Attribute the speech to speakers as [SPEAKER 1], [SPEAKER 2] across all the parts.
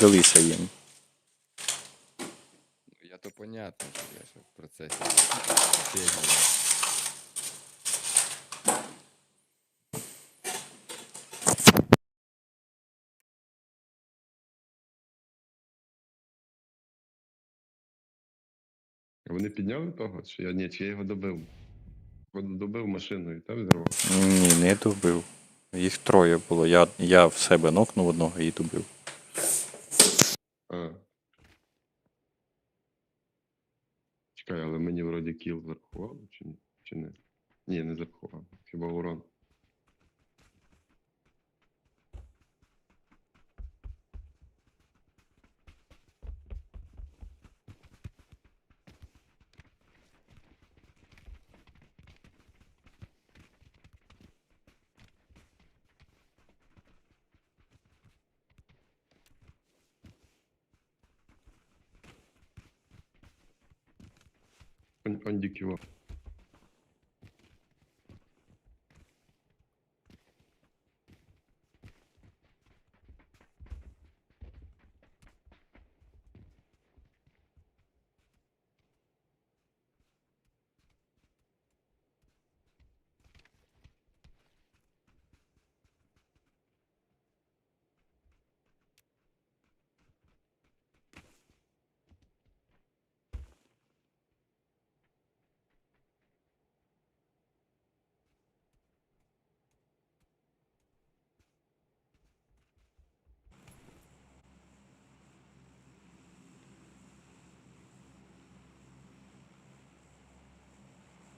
[SPEAKER 1] далися їм.
[SPEAKER 2] Я то понятно, що я ще в процесі.
[SPEAKER 3] Вони підняли того? Чи я ні, чи я його добив? Добив машиною, так взорвав?
[SPEAKER 1] Ні, не добив. Їх троє було. Я, я в себе нокнув одного і добив.
[SPEAKER 3] А. Чекай, але мені вроді кіл зарахували, чи ні? Чи не? Ні, не зарахував. Хіба урон. ön öndeki.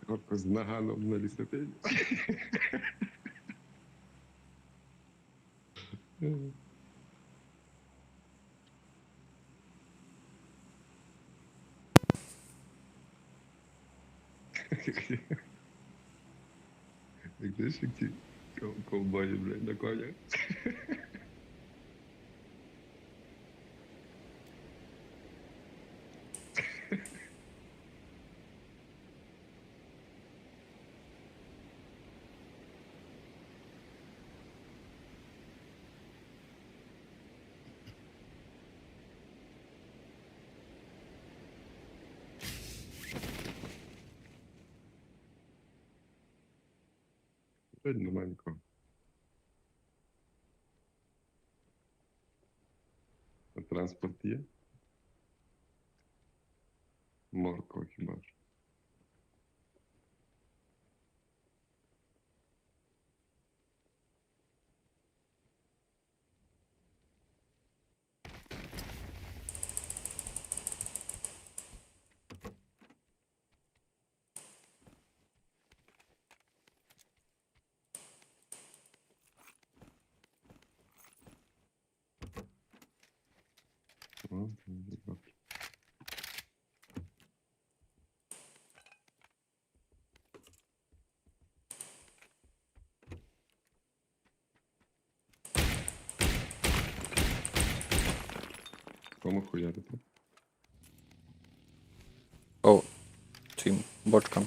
[SPEAKER 3] Горко з наганом на лісопеді. Як знаєш, як ті ков- ковбої, блядь, на конях. haciendo, manico? Transportier? Mor kokį nors. Кому хуярити?
[SPEAKER 1] О, цим бочкам.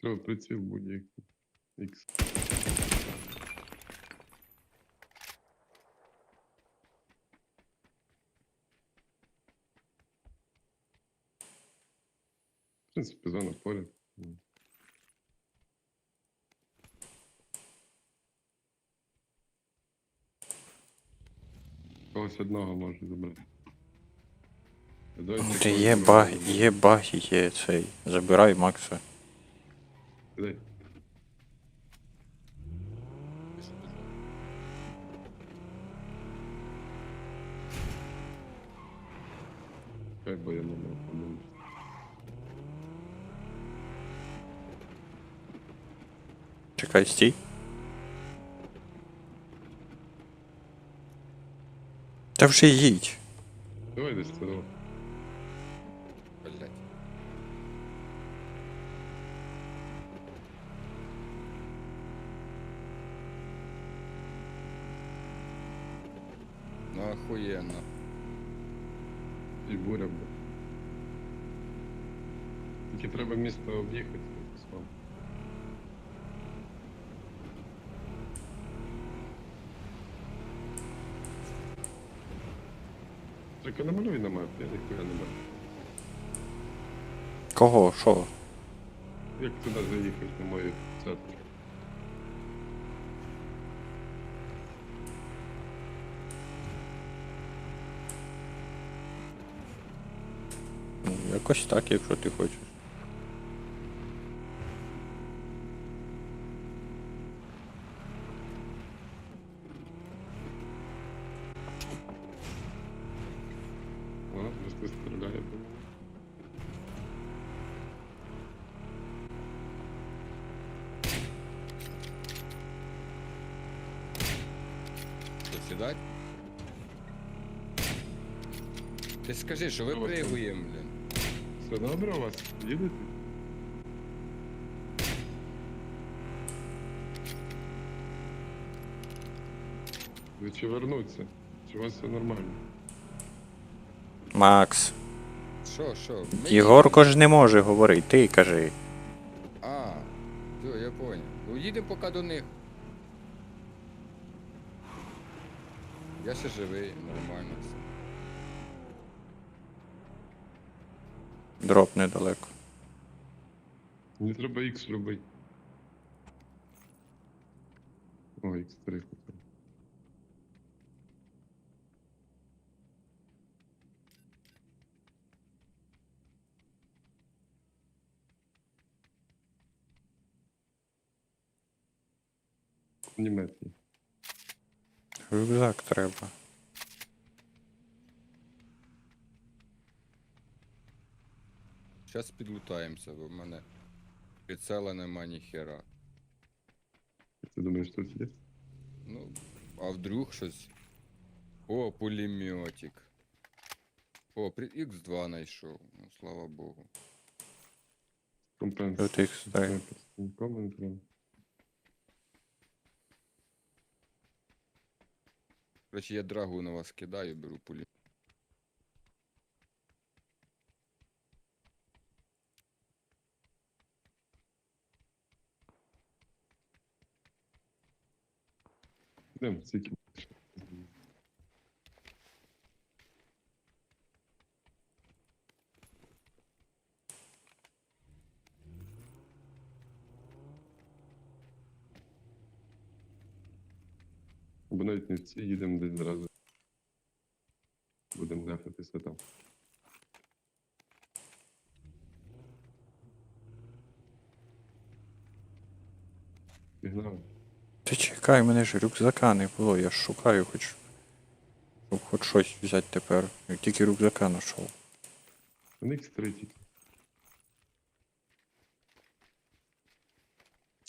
[SPEAKER 3] Треба приціл будь-який. Ікс. В принципі, зона поряд. Когось одного може забрати.
[SPEAKER 1] Є баг, є баги, є цей. Забирай Макса.
[SPEAKER 3] Дай.
[SPEAKER 2] Пішов, пішов.
[SPEAKER 3] Хай бо я не мав помилки.
[SPEAKER 1] Чекай, стій. Та вже їдь.
[SPEAKER 3] Давай десь це. давай.
[SPEAKER 2] Блять. Ну охуєнно.
[SPEAKER 3] І буря буде. Тільки треба місто об'їхати. Слава. Тільки намалюй на мапі, я ніхуя не бачу.
[SPEAKER 1] Кого? Що?
[SPEAKER 3] Як туди заїхати на мою церкву?
[SPEAKER 1] Якось так, якщо ти хочеш.
[SPEAKER 2] Сідать? Ти скажи, що
[SPEAKER 3] Давай.
[SPEAKER 2] випригуємо, блін.
[SPEAKER 3] Все добре у вас? Їдете? Ви чи вернуться? Чи у вас все нормально?
[SPEAKER 1] Макс.
[SPEAKER 2] Що, що? Ми
[SPEAKER 1] Єгорко ж не може говорити, ти кажи.
[SPEAKER 2] А, все, я понял. Ну їдемо поки до них. Я ще живий, нормально все.
[SPEAKER 1] Дроп недалеко.
[SPEAKER 3] Мені треба X робити. О, X3 хотів. Німецький.
[SPEAKER 1] Рюкзак треба.
[SPEAKER 2] Зараз підлутаємося, бо в мене прицела нема ніхера.
[SPEAKER 3] Ти думаєш, тут є?
[SPEAKER 2] Ну, а вдруг щось. О, пулеметик. О, при X2 знайшов. Ну, слава Богу.
[SPEAKER 3] Компенс.
[SPEAKER 1] Тут X3.
[SPEAKER 3] Нікому.
[SPEAKER 2] Короче, я драгу на вас кидаю, беру пулі.
[SPEAKER 3] Йдемо, скільки. Або навіть не всі їдемо десь зразу. Будемо ляхатися там. Пігнали.
[SPEAKER 1] Чекай, мене ж рюкзака не було, я ж шукаю хоч. Щоб хоч щось взяти тепер. Я тільки рюкзака знайшов.
[SPEAKER 3] У них третій.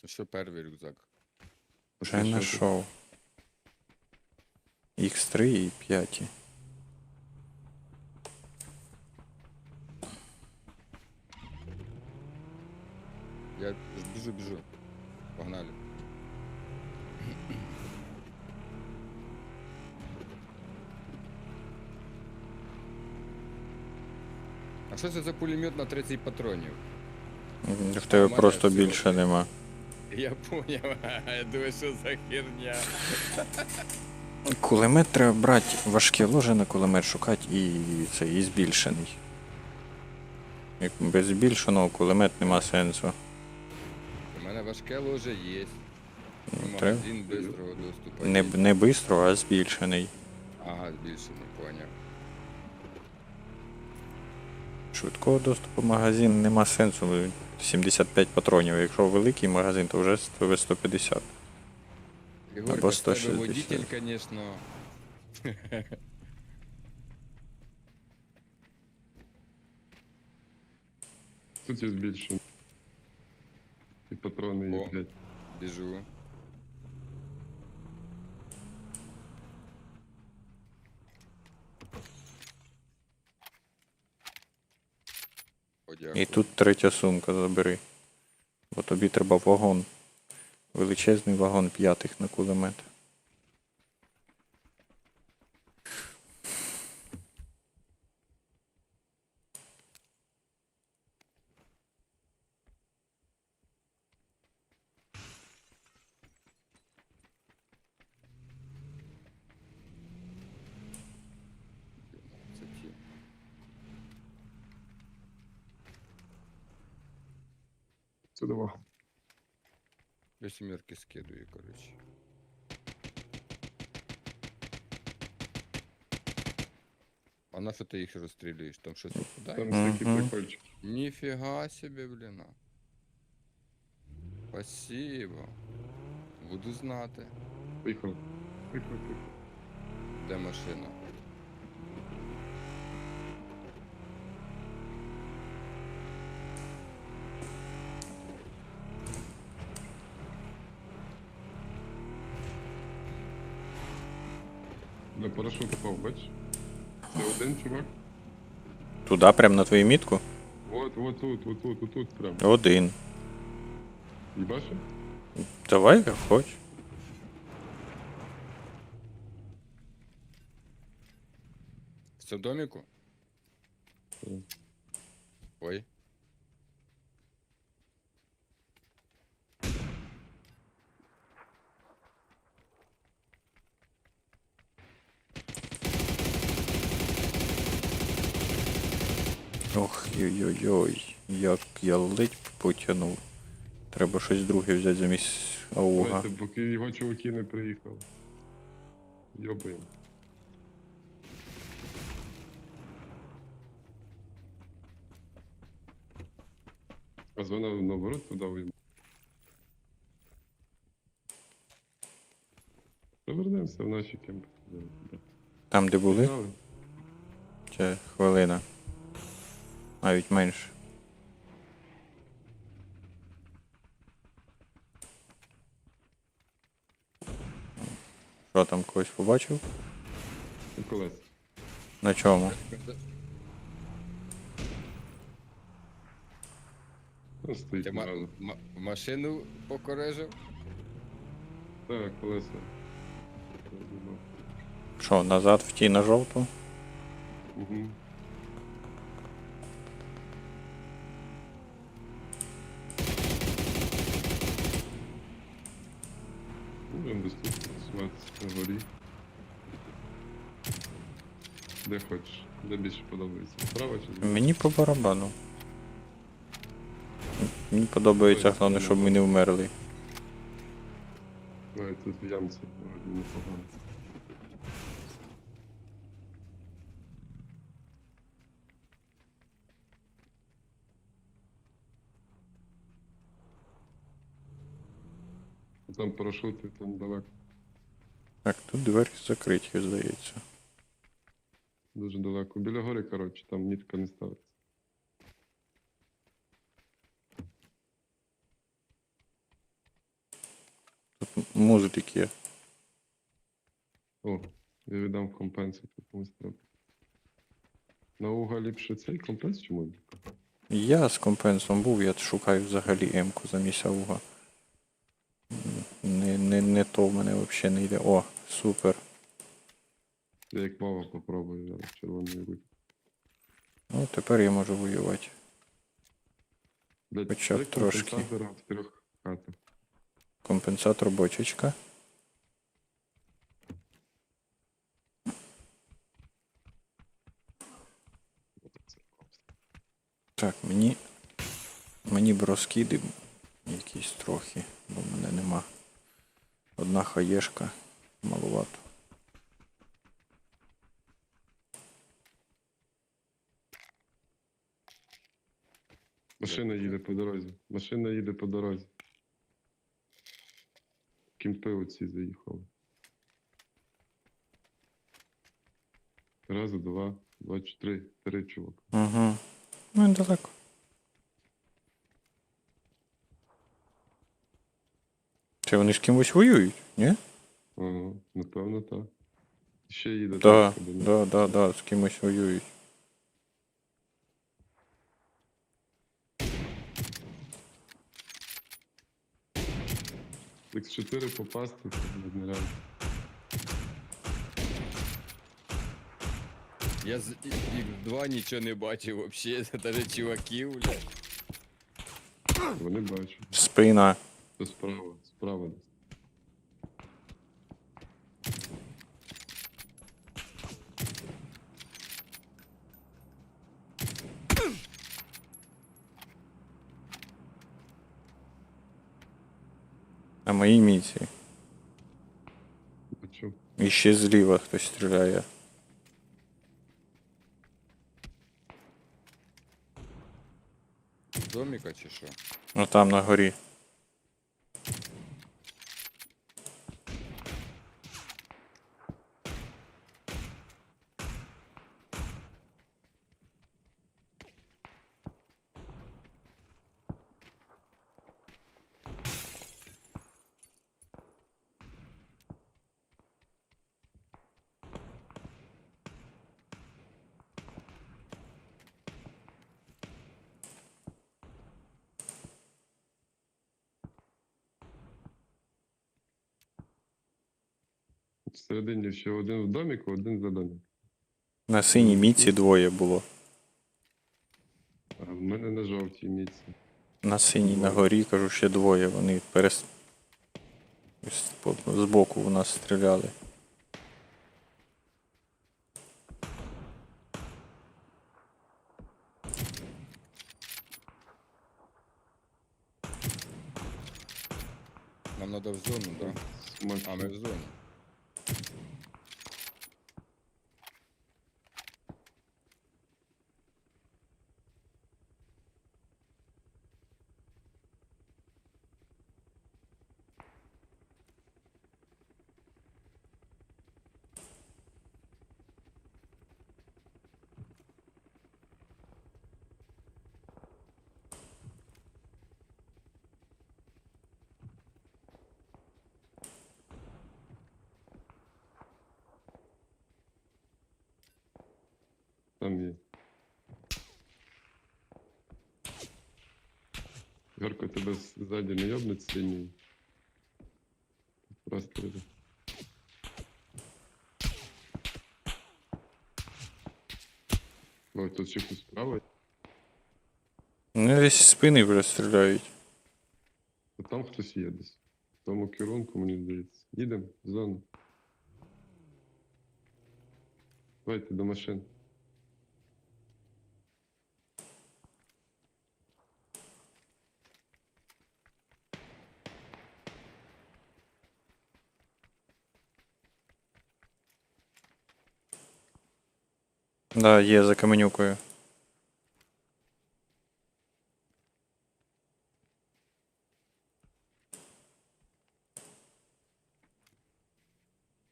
[SPEAKER 2] Що перший рюкзак?
[SPEAKER 1] Вже знайшов. X3 і 5.
[SPEAKER 2] Я біжу, біжу. Погнали. А що це за пулемет на 30 патронів?
[SPEAKER 1] В тебе
[SPEAKER 2] Нормально,
[SPEAKER 1] просто
[SPEAKER 2] всього
[SPEAKER 1] більше нема.
[SPEAKER 2] Я поняв, я думаю, що за херня.
[SPEAKER 1] Кулемет треба брати важке ложе на кулемет шукати і це і збільшений. Як без збільшеного кулемет нема сенсу.
[SPEAKER 2] У мене важке ложе є.
[SPEAKER 1] Треба.
[SPEAKER 2] Магазин бистрого доступу.
[SPEAKER 1] Не, не бистро, а збільшений.
[SPEAKER 2] Ага, більше не поняв.
[SPEAKER 1] швидкого доступу магазин нема сенсу. 75 патронів. Якщо великий магазин, то вже 100 150.
[SPEAKER 2] Ігорка,
[SPEAKER 1] Або
[SPEAKER 2] з тебе
[SPEAKER 1] 160.
[SPEAKER 2] водитель, конечно.
[SPEAKER 3] Тут є збільшено. І патрони
[SPEAKER 2] О.
[SPEAKER 3] є, блядь.
[SPEAKER 2] Біжу. О,
[SPEAKER 1] І тут третя сумка забери. Бо тобі треба вагон. Величезний вагон п'ятих на кулемет.
[SPEAKER 2] Це ті.
[SPEAKER 3] Це два.
[SPEAKER 2] Я скидую, коротше. А на що ти їх розстрілюєш? Там щось попадає?
[SPEAKER 3] Там всякі
[SPEAKER 1] Мгм.
[SPEAKER 3] прикольчики.
[SPEAKER 2] Ніфіга себе, блін. Спасибо. Буду знати,
[SPEAKER 3] Поїхали. Поїхали, поїхали.
[SPEAKER 2] де машина.
[SPEAKER 3] На парашут бачиш? Це один чувак.
[SPEAKER 1] Туди, прямо на твою мітку?
[SPEAKER 3] От, от тут, от тут, от тут прям.
[SPEAKER 1] Один.
[SPEAKER 3] І бачиш?
[SPEAKER 1] Давай, як хоч.
[SPEAKER 2] В цьому доміку? Ой.
[SPEAKER 1] Ох, йой-йой-йой. Як я ледь потягнув. Треба щось друге взяти замість ауга.
[SPEAKER 3] Поки його чуваки не приїхали. Йобаємо. А зона наоборот туди вийде. Повернемося в наші кемпи.
[SPEAKER 1] Там, де були? Ще хвилина. Навіть менше. Що там когось побачив?
[SPEAKER 3] У колес.
[SPEAKER 1] На чому?
[SPEAKER 3] Ну,
[SPEAKER 2] Ти ма- ма- машину покорежив?
[SPEAKER 3] Так, колеса.
[SPEAKER 1] Що, назад в ті на жовту?
[SPEAKER 3] Угу. Ну, він десь тут працювати на горі. Де хочеш, де більше подобається. Справа чи зліва?
[SPEAKER 1] Мені по барабану. Мені подобається,
[SPEAKER 3] Ой,
[SPEAKER 1] головне, щоб ми не вмерли.
[SPEAKER 3] Ой, тут в ямці, вроді непогано. Там парашути, там далеко.
[SPEAKER 1] Так, тут двері закриті, здається.
[SPEAKER 3] Дуже далеко. Біля гори, коротше, там нітка не ставиться.
[SPEAKER 1] Тут музик є.
[SPEAKER 3] О, я віддам компенсу, комусь треба. На уга ліпше цей компенс чи музика?
[SPEAKER 1] Я з компенсом був, я шукаю взагалі М-ку замість ауга. Не, не, не то в мене взагалі не йде. О, супер.
[SPEAKER 3] Я як мова попробую зараз червоний руки.
[SPEAKER 1] Ну, тепер я можу воювати. Хоча б трошки.
[SPEAKER 3] в трьох хатах.
[SPEAKER 1] Компенсатор бочечка. Так, мені. Мені б розкиди якісь трохи, бо мене нема. Одна хаєшка малувато.
[SPEAKER 3] Машина їде по дорозі. Машина їде по дорозі. Кімпи оці заїхали. Раз, два, два, чотири, три чувака.
[SPEAKER 1] Угу. Ну, недалеко. Чи вони з кимось воюють, ні?
[SPEAKER 3] Ага, напевно, так. Ще їде. Один.
[SPEAKER 1] да, да, да, з кимось воюють.
[SPEAKER 3] X4 попасти, це нереально.
[SPEAKER 2] Я з X2 нічого не бачив вообще, навіть чуваків, бля.
[SPEAKER 3] Вони бачать.
[SPEAKER 1] Спина.
[SPEAKER 3] Це справа, справа десь.
[SPEAKER 1] На моїй міці.
[SPEAKER 3] Бачу.
[SPEAKER 1] І ще зліва хтось стріляє.
[SPEAKER 2] З Доміка чи що?
[SPEAKER 1] Ну там на горі.
[SPEAKER 3] Всередині ще один в доміку, один за домік.
[SPEAKER 1] На синій міці двоє було.
[SPEAKER 3] А в мене на жовтій міці.
[SPEAKER 1] На синій на горі, кажу, ще двоє. Вони перес... з- боку Збоку у нас стріляли.
[SPEAKER 2] Нам треба в зону, да?
[SPEAKER 3] Смак.
[SPEAKER 2] А, ми в зоні.
[SPEAKER 3] Там є. Гарко тебе з- ззаді не йобнуть синій. Просто. Ой, тут ще хтось справа.
[SPEAKER 1] Ну, десь з спини вже стріляють.
[SPEAKER 3] А там хтось є десь. В тому керунку, мені здається. Їдемо в зону. Давайте до машин.
[SPEAKER 1] Да, є за каменюкою.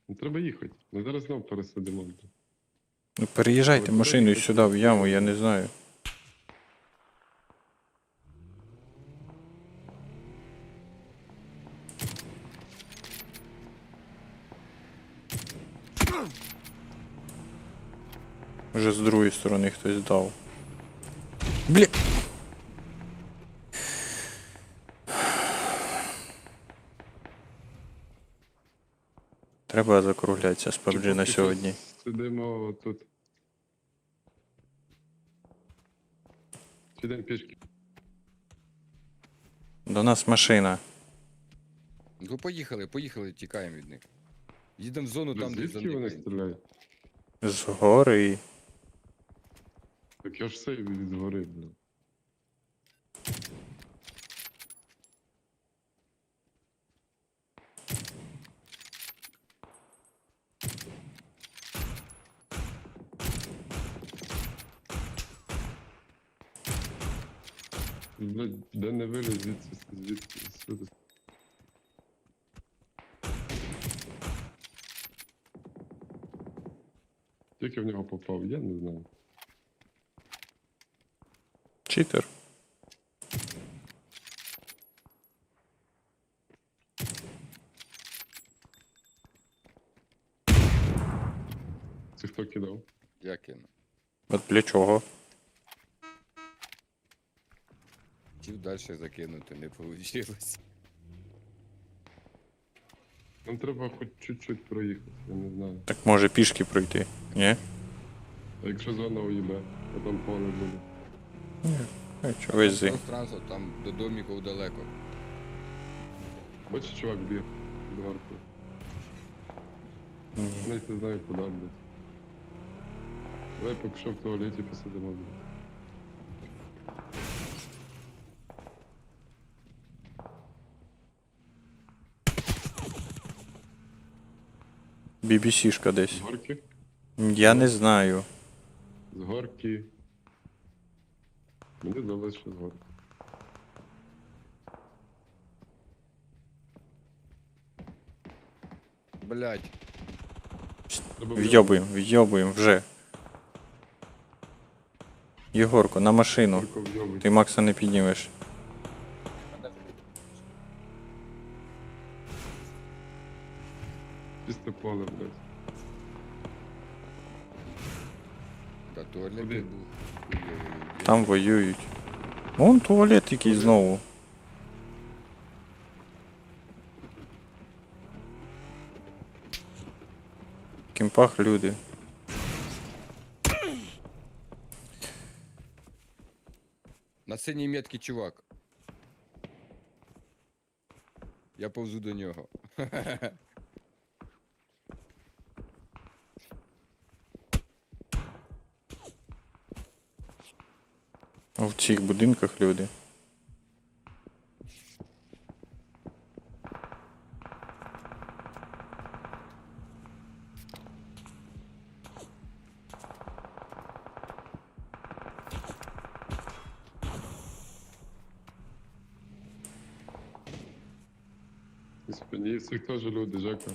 [SPEAKER 3] Ну, треба їхати. Ми зараз знову пересадимо.
[SPEAKER 1] Ну, переїжджайте машиною сюди в яму, я не знаю. Вже з другої сторони хтось дав. Бля. Треба закруглятися з PUBG на сьогодні.
[SPEAKER 3] Сидимо тут. Сідемо пішки.
[SPEAKER 1] До нас машина.
[SPEAKER 2] Ну поїхали, поїхали, тікаємо від них. Їдемо в зону там, де
[SPEAKER 3] звідки вони стріляють?
[SPEAKER 1] З гори.
[SPEAKER 3] Так я ж все від згори, блін. Блядь, де не виліз звідси, звідси, сюди. Тільки в нього попав, я не знаю.
[SPEAKER 1] Читер.
[SPEAKER 3] Це хто кидав?
[SPEAKER 2] Я кину.
[SPEAKER 1] От для чого?
[SPEAKER 2] Хотів далі закинути, не вийшло.
[SPEAKER 3] Нам треба хоч чуть-чуть проїхати, я не знаю.
[SPEAKER 1] Так може пішки пройти. Ні?
[SPEAKER 3] А якщо зона уїбе, то там поле буде.
[SPEAKER 1] Вези?
[SPEAKER 2] Пространство там до доміків далеко.
[SPEAKER 3] Бачиш, чувак варкою.
[SPEAKER 1] Ні.
[SPEAKER 3] Навіть не знаю куди, блядь. Давай поки що в туалеті посидимо, блядь.
[SPEAKER 1] BBC-шка
[SPEAKER 3] З горки?
[SPEAKER 1] Я не знаю.
[SPEAKER 3] З горки. Мені здалося, що з горки.
[SPEAKER 2] Блять,
[SPEAKER 1] Вйобуємо, вйобуємо вже. Єгорко, на машину. Ти Макса не піднімеш.
[SPEAKER 3] Чисте поле, блядь.
[SPEAKER 2] та туалет
[SPEAKER 3] Куди?
[SPEAKER 2] був. Ой-ой-ой.
[SPEAKER 1] Там воюють. Вон туалет який знову. В кімпах люди.
[SPEAKER 2] На синій метці чувак. Я повзу до нього.
[SPEAKER 1] цих будинках люди.
[SPEAKER 3] І спині всіх теж люди, Жека.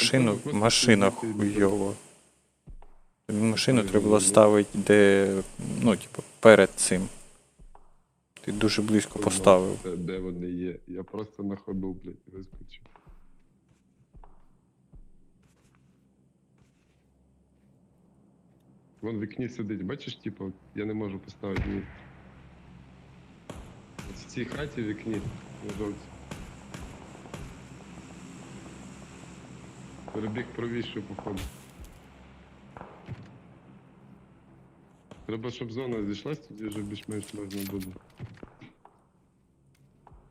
[SPEAKER 1] Машину, машина хуйова. Машину треба було ставити, де, ну, типу, перед цим. Ти дуже близько поставив.
[SPEAKER 3] Де, вони є? Я просто на ходу, блядь, вискочив. Вон в вікні сидить, бачиш, типу, я не можу поставити. От в цій хаті в вікні на жовтій. Перебіг правіше, походу. Треба, щоб зона зійшлась, тоді вже більш-менш можна буде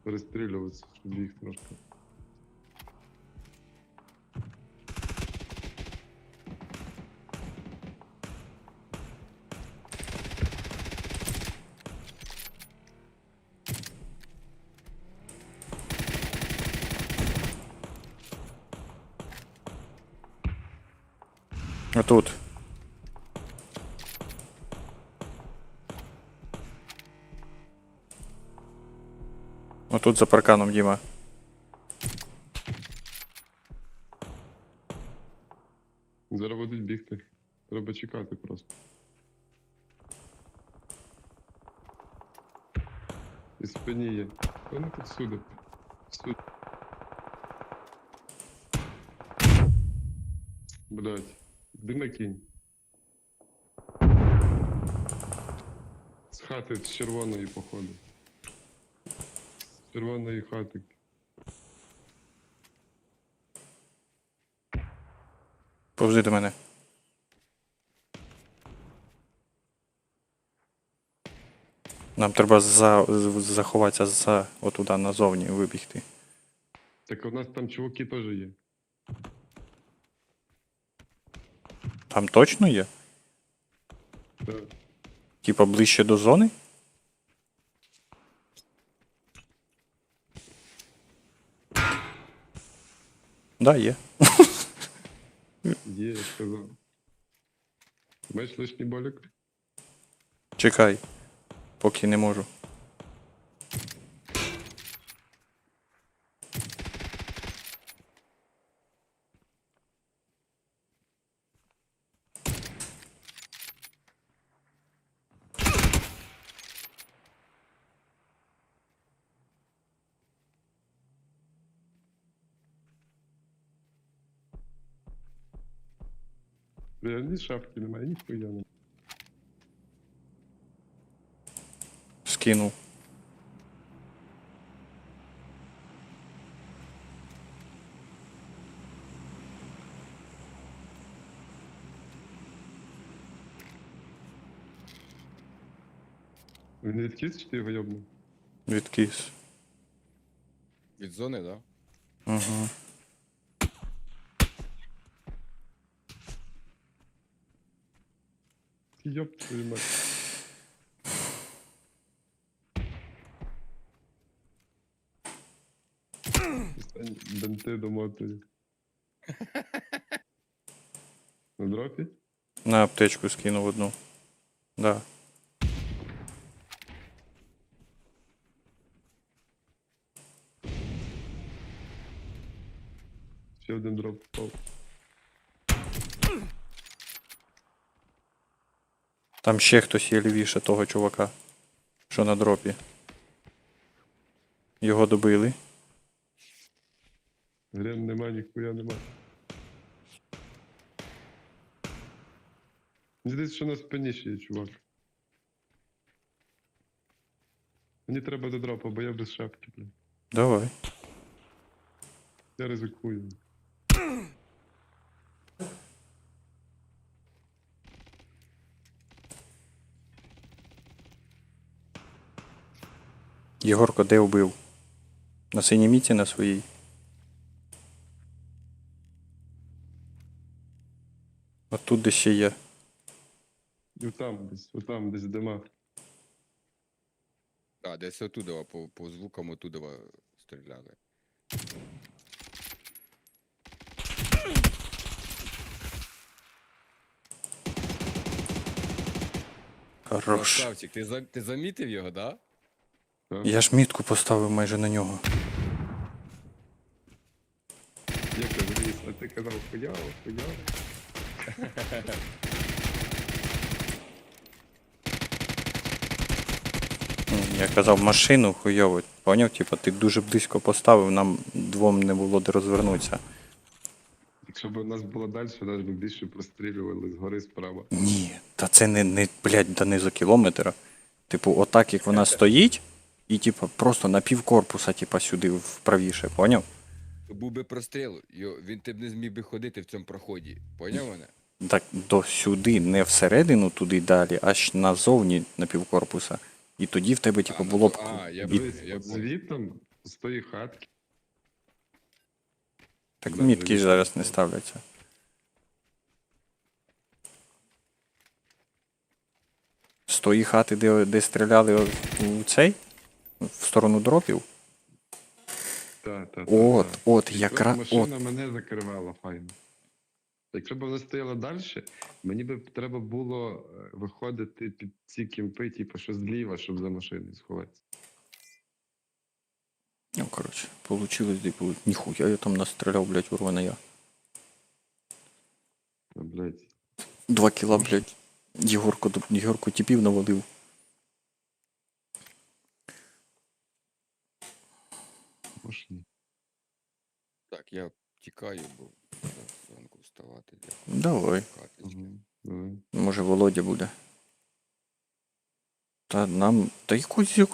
[SPEAKER 3] перестрілюватися, щоб їх трошки.
[SPEAKER 1] Отут. Отут за парканом, Діма.
[SPEAKER 3] Зараз будуть бігти. Треба чекати просто. І в спині є. Вони тут всюди. Всюди. Блять. Де на кінь? З хати з червоної походу. З червоної хати.
[SPEAKER 1] Повзи до мене. Нам треба за, заховатися за отуда назовні вибігти.
[SPEAKER 3] Так у нас там чуваки теж є.
[SPEAKER 1] Там точно є? Типа ближче до зони? Да, є.
[SPEAKER 3] Є, я сказав. Маєш лишній болік?
[SPEAKER 1] Чекай. Поки не можу.
[SPEAKER 3] Шапки немає, ніхуя немає.
[SPEAKER 1] Скинув.
[SPEAKER 3] Він відкис чи ти його йобнув?
[SPEAKER 1] Відкис.
[SPEAKER 2] Від зони, да?
[SPEAKER 1] Угу.
[SPEAKER 3] Йоп твою мать. Стань Бенти домотую. На дропі?
[SPEAKER 1] На аптечку скинув одну. Да.
[SPEAKER 3] Ще один дроп впав.
[SPEAKER 1] Там ще хтось є лівіше того чувака, що на дропі. Його добили.
[SPEAKER 3] Грен нема, ніхуя нема. Здається, що на спині ще є, чувак. Мені треба до дропа, бо я без шапки, блін.
[SPEAKER 1] Давай.
[SPEAKER 3] Я ризикую.
[SPEAKER 1] Єгорко, де вбив? На синій міці на своїй. Тут де ще є.
[SPEAKER 3] Отам десь, отам десь дима.
[SPEAKER 2] А, десь отудова, по, по звукам отудова стріляли.
[SPEAKER 1] Хорош.
[SPEAKER 2] Красавчик, ти, за, ти замітив його, да?
[SPEAKER 1] Я ж мітку поставив майже на нього.
[SPEAKER 3] Я кажу, «Ліс, а ти казав хуяво, хуяво.
[SPEAKER 1] Я казав машину хуйово. Поняв, типа, ти дуже близько поставив, нам двом не було де розвернутися.
[SPEAKER 3] Якщо б у нас було далі, нас би більше прострілювали згори справа.
[SPEAKER 1] Ні, та це не, не блядь, да не за кілометр. Типу, отак як вона стоїть, і типу, просто на пів корпуса, типа, сюди вправіше, поняв?
[SPEAKER 2] То був би простріл, йо, він ти б не зміг би ходити в цьому проході. Поняв мене?
[SPEAKER 1] Так до сюди, не всередину туди далі, аж назовні на півкорпуса. І тоді в тебе, типу,
[SPEAKER 2] ну
[SPEAKER 1] було б.
[SPEAKER 2] а, я б- понял.
[SPEAKER 3] з тої хатки.
[SPEAKER 1] Так
[SPEAKER 3] Да,
[SPEAKER 1] мітки
[SPEAKER 3] завісно.
[SPEAKER 1] зараз не ставляться. З тої хати, де, де стріляли у цей, в сторону дропів.
[SPEAKER 3] Та, та, та,
[SPEAKER 1] От,
[SPEAKER 3] та.
[SPEAKER 1] от,
[SPEAKER 3] І
[SPEAKER 1] якраз.
[SPEAKER 3] от
[SPEAKER 1] От,
[SPEAKER 3] Машина мене закривала файно. Якщо б вона стояла далі, мені б треба було е, виходити під ці кімпи, типу, що зліва, щоб за машиною сховатися.
[SPEAKER 1] ну, коротше, получилось, типу, ніхуя я там настріляв, блядь, урвана я.
[SPEAKER 3] Блядь.
[SPEAKER 1] Два кіла, блядь. Єгорко, д- Єгорко тіпів навалив.
[SPEAKER 3] Може ні.
[SPEAKER 2] Так, я тікаю, бо треба зранку вставати. для
[SPEAKER 1] Давай.
[SPEAKER 2] каточки.
[SPEAKER 3] Мгм. Давай.
[SPEAKER 1] Може, Володя буде. Та нам. Та якось якої